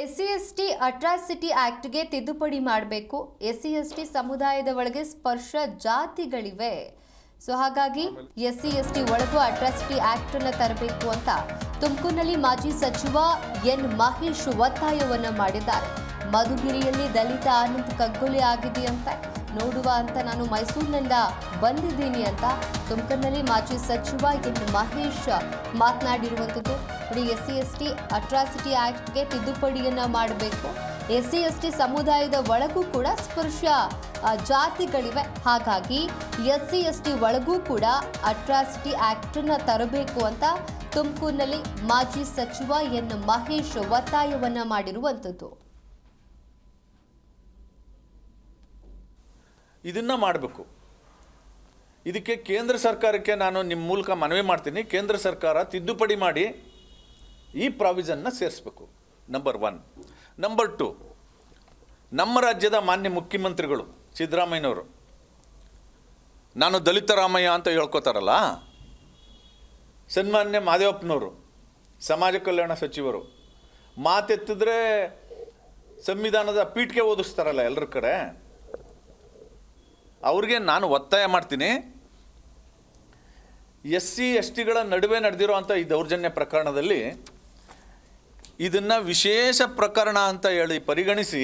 S C S T atrocity ಆಕ್ಟ್ಗೆ ತಿದ್ದುಪಡಿ ಮಾಡಬೇಕು. S C S T ಸಮುದಾಯದ ಒಳಗೆ ಸ್ಪರ್ಶ ಜಾತಿಗಳಿವೆ. ಸೊ ಹಾಗಾಗಿ ಎಸ್ ಸಿ ಎಸ್ ಟಿ ಒಳಗೂ ಅಟ್ರಾಸಿಟಿ ಆಕ್ಟ್ ಅನ್ನ ತರಬೇಕು ಅಂತ ತುಮಕೂರಿನಲ್ಲಿ ಮಾಜಿ ಸಚಿವ ಎನ್ ಮಹೇಶ್ ಒತ್ತಾಯವನ್ನು ಮಾಡಿದ್ದಾರೆ. ಮಧುಗಿರಿಯಲ್ಲಿ ದಲಿತ ಆನಂದ್ ಕಗ್ಗೊಲೆ ಆಗಿದೆಯಂತೆ ನೋಡುವ ಅಂತ ನಾನು ಮೈಸೂರಿನಿಂದ ಬಂದಿದ್ದೀನಿ ಅಂತ. ತುಮಕೂರಿನಲ್ಲಿ ಮಾಜಿ ಸಚಿವ ಎನ್. ಮಹೇಶ್ ಮಾತನಾಡಿರುವಂಥದ್ದು ನೋಡಿ S C S T atrocity ಆ್ಯಕ್ಟ್ಗೆ ತಿದ್ದುಪಡಿಯನ್ನು ಮಾಡಬೇಕು. ಎಸ್ ಸಿ ಎಸ್ ಟಿ ಸಮುದಾಯದ ಒಳಗೂ ಕೂಡ ಸ್ಪರ್ಶ ಜಾತಿಗಳಿವೆ. ಹಾಗಾಗಿ ಎಸ್ ಸಿ ಎಸ್ ಟಿ ಒಳಗೂ ಕೂಡ ಅಟ್ರಾಸಿಟಿ ಆ್ಯಕ್ಟನ್ನು ತರಬೇಕು ಅಂತ ತುಮಕೂರಿನಲ್ಲಿ ಮಾಜಿ ಸಚಿವ ಎನ್. ಮಹೇಶ್ ಒತ್ತಾಯವನ್ನು ಮಾಡಿರುವಂಥದ್ದು. ಇದನ್ನು ಮಾಡಬೇಕು. ಇದಕ್ಕೆ ಕೇಂದ್ರ ಸರ್ಕಾರಕ್ಕೆ ನಾನು ನಿಮ್ಮ ಮೂಲಕ ಮನವಿ ಮಾಡ್ತೀನಿ. ಕೇಂದ್ರ ಸರ್ಕಾರ ತಿದ್ದುಪಡಿ ಮಾಡಿ ಈ ಪ್ರಾವಿಷನ್ನ ಸೇರಿಸ್ಬೇಕು. ನಂಬರ್ ಒನ್ ನಂಬರ್ ಟು ನಮ್ಮ ರಾಜ್ಯದ ಮಾನ್ಯ ಮುಖ್ಯಮಂತ್ರಿಗಳು, ಸಿದ್ದರಾಮಯ್ಯನವರು. ನಾನು ದಲಿತ ರಾಮಯ್ಯ ಅಂತ ಹೇಳ್ಕೋತಾರಲ್ಲ? ಸನ್ಮಾನ್ಯ ಮಾದೇವಪ್ಪನವರು, ಸಮಾಜ ಕಲ್ಯಾಣ ಸಚಿವರು. ಮಾತೆತ್ತಿದ್ರೆ ಸಂವಿಧಾನದ ಪೀಠಕ್ಕೆ ಓದಿಸ್ತಾರಲ್ಲ ಎಲ್ಲರ ಕಡೆ? ಅವ್ರಿಗೆ ನಾನು ಒತ್ತಾಯ ಮಾಡ್ತೀನಿ. ಎಸ್ ಸಿ ಎಸ್ ಟಿಗಳ ನಡುವೆ ನಡೆದಿರುವಂಥ ಈ ದೌರ್ಜನ್ಯ ಪ್ರಕರಣದಲ್ಲಿ ಇದನ್ನು ವಿಶೇಷ ಪ್ರಕರಣ ಅಂತ ಹೇಳಿ ಪರಿಗಣಿಸಿ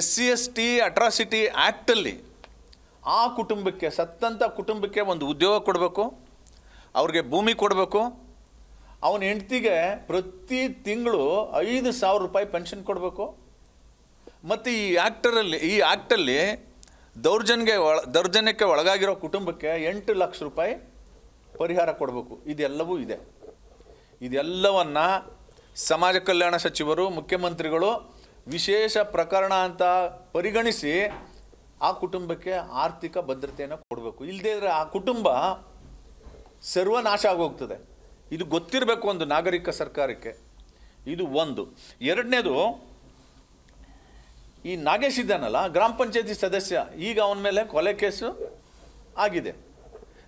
S C S T atrocity ಆ್ಯಕ್ಟಲ್ಲಿ ಆ ಕುಟುಂಬಕ್ಕೆ ಸತ್ತಂಥ ಕುಟುಂಬಕ್ಕೆ ಒಂದು ಉದ್ಯೋಗ ಕೊಡಬೇಕು, ಅವ್ರಿಗೆ ಭೂಮಿ ಕೊಡಬೇಕು, ಅವನ ಹೆಂಡ್ತಿಗೆ ಪ್ರತಿ ತಿಂಗಳು ಐದು ಸಾವಿರ ರೂಪಾಯಿ ಪೆನ್ಷನ್ ಕೊಡಬೇಕು ಮತ್ತು ಈ ಆ್ಯಕ್ಟರಲ್ಲಿ ಈ ಆ್ಯಕ್ಟಲ್ಲಿ ದೌರ್ಜನ್ಯಗೆ ಒಳ, ದೌರ್ಜನ್ಯಕ್ಕೆ ಒಳಗಾಗಿರೋ ಕುಟುಂಬಕ್ಕೆ ಎಂಟು ಲಕ್ಷ ರೂಪಾಯಿ ಪರಿಹಾರ ಕೊಡಬೇಕು. ಇದೆಲ್ಲವೂ ಇದೆ. ಇದೆಲ್ಲವನ್ನು ಸಮಾಜ ಕಲ್ಯಾಣ ಸಚಿವರು, ಮುಖ್ಯಮಂತ್ರಿಗಳು ವಿಶೇಷ ಪ್ರಕರಣ ಅಂತ ಪರಿಗಣಿಸಿ ಆ ಕುಟುಂಬಕ್ಕೆ ಆರ್ಥಿಕ ಭದ್ರತೆಯನ್ನು ಕೊಡಬೇಕು. ಇಲ್ಲದೇ ಇದ್ದರೆ ಆ ಕುಟುಂಬ ಸರ್ವನಾಶ ಆಗೋಗ್ತದೆ. ಇದು ಗೊತ್ತಿರಬೇಕು ಒಂದು ನಾಗರಿಕ ಸರ್ಕಾರಕ್ಕೆ. ಇದು ಒಂದು. ಎರಡನೇದು ಈ ನಾಗೇಶ್ ಇದ್ದಾನಲ್ಲ, ಗ್ರಾಮ ಪಂಚಾಯತಿ ಸದಸ್ಯ, ಈಗ ಅವನ ಮೇಲೆ ಕೊಲೆ ಕೇಸು ಆಗಿದೆ.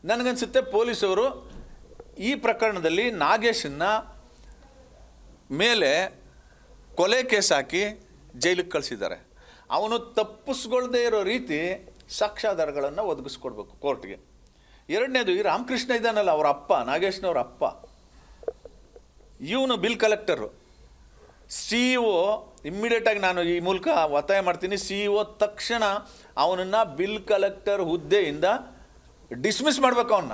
ನನಗನ್ಸುತ್ತೆ ಪೊಲೀಸವರು ಈ ಪ್ರಕರಣದಲ್ಲಿ ನಾಗೇಶನ್ನ ಮೇಲೆ ಕೊಲೆ ಕೇಸ್ ಹಾಕಿ ಜೈಲಿಗೆ ಕಳಿಸಿದ್ದಾರೆ. ಅವನು ತಪ್ಪಿಸ್ಕೊಳ್ದೇ ಇರೋ ರೀತಿ ಸಾಕ್ಷ್ಯಾಧಾರಗಳನ್ನು ಒದಗಿಸ್ಕೊಡ್ಬೇಕು ಕೋರ್ಟ್ಗೆ. ಎರಡನೇದು, ಈ ರಾಮಕೃಷ್ಣ ಇದ್ದಾನಲ್ಲ, ಅವರ ಅಪ್ಪ, ನಾಗೇಶ್ನವ್ರ ಅಪ್ಪ. ಇವನು bill collector. C E O ಇಮ್ಮಿಡಿಯೇಟಾಗಿ ನಾನು ಈ ಮೂಲಕ ಒತ್ತಾಯ ಮಾಡ್ತೀನಿ. ಸಿ ಇ ಒ ತಕ್ಷಣ ಅವನನ್ನು ಬಿಲ್ ಕಲೆಕ್ಟರ್ ಹುದ್ದೆಯಿಂದ ಡಿಸ್ಮಿಸ್ ಮಾಡಬೇಕು ಅವನ್ನ